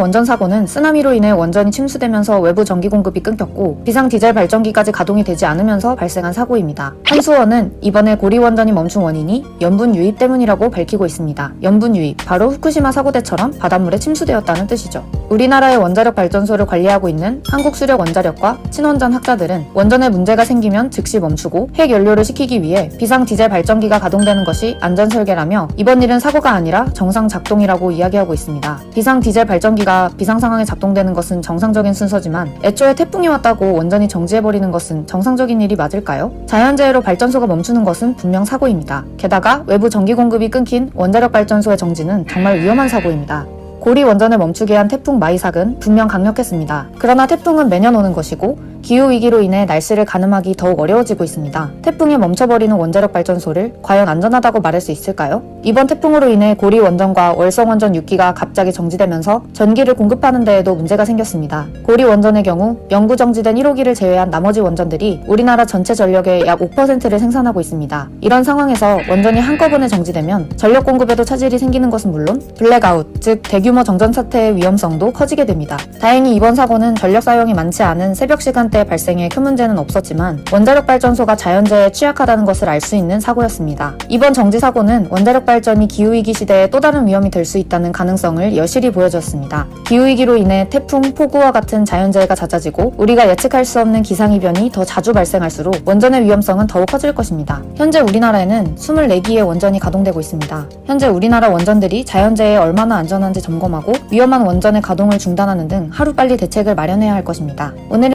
원전 사고는 쓰나미로 인해 원전이 침수되면서 외부 전기 공급이 끊겼고 비상 디젤 발전기까지 가동이 되지 않으면서 발생한 사고입니다. 한수원은 이번에 고리 원전이 멈춘 원인이 염분 유입 때문이라고 밝히고 있습니다. 염분 유입, 바로 후쿠시마 사고 때처럼 바닷물에 침수되었다는 뜻이죠. 우리나라의 원자력 발전소를 관리하고 있는 한국수력 원자력과 친원전 학자들은 원전에 문제가 생기면 즉시 멈추고 핵 연료를 식히기 위해 비상 디젤 발전기가 가동되는 것이 안전 설계라며 이번 일은 사고가 아니라 정상 작동이라고 이야기하고 있습니다. 비상 디젤 발전기 가 비상 상황에 작동되는 것은 정상적인 순서지만 애초에 태풍이 왔다고 원전이 정지해버리는 것은 정상적인 일이 맞을까요? 자연재해로 발전소가 멈추는 것은 분명 사고입니다. 게다가 외부 전기 공급이 끊긴 원자력 발전소의 정지는 정말 위험한 사고입니다. 고리 원전을 멈추게 한 태풍 마이삭은 분명 강력했습니다. 그러나 태풍은 매년 오는 것이고 기후 위기로 인해 날씨를 가늠하기 더욱 어려워지고 있습니다. 태풍이 멈춰버리는 원자력 발전소를 과연 안전하다고 말할 수 있을까요? 이번 태풍으로 인해 고리 원전과 월성 원전 6기가 갑자기 정지되면서 전기를 공급하는 데에도 문제가 생겼습니다. 고리 원전의 경우 영구 정지된 1호기를 제외한 나머지 원전들이 우리나라 전체 전력의 약 5%를 생산하고 있습니다. 이런 상황에서 원전이 한꺼번에 정지되면 전력 공급에도 차질이 생기는 것은 물론 블랙아웃, 즉 대규모 정전 사태의 위험성도 커지게 됩니다. 다행히 이번 사고는 전력 사용이 많지 않은 새벽 시간 대 발생에 큰 문제는 없었지만 원자력 발전소가 자연재해에 취약하다는 것을 알 수 있는 사고였습니다. 이번 정지 사고는 원자력 발전이 기후위기 시대에 또 다른 위험이 될 수 있다는 가능성을 여실히 보여줬습니다. 기후위기로 인해 태풍, 폭우와 같은 자연재해가 잦아지고 우리가 예측할 수 없는 기상이변이 더 자주 발생할수록 원전의 위험성은 더욱 커질 것입니다. 현재 우리나라에는 24기의 원전이 가동되고 있습니다. 현재 우리나라 원전들이 자연재해에 얼마나 안전한지 점검하고 위험한 원전의 가동을 중단하는 등 하루빨리 대책을 마련해야 할 것입니다. 오늘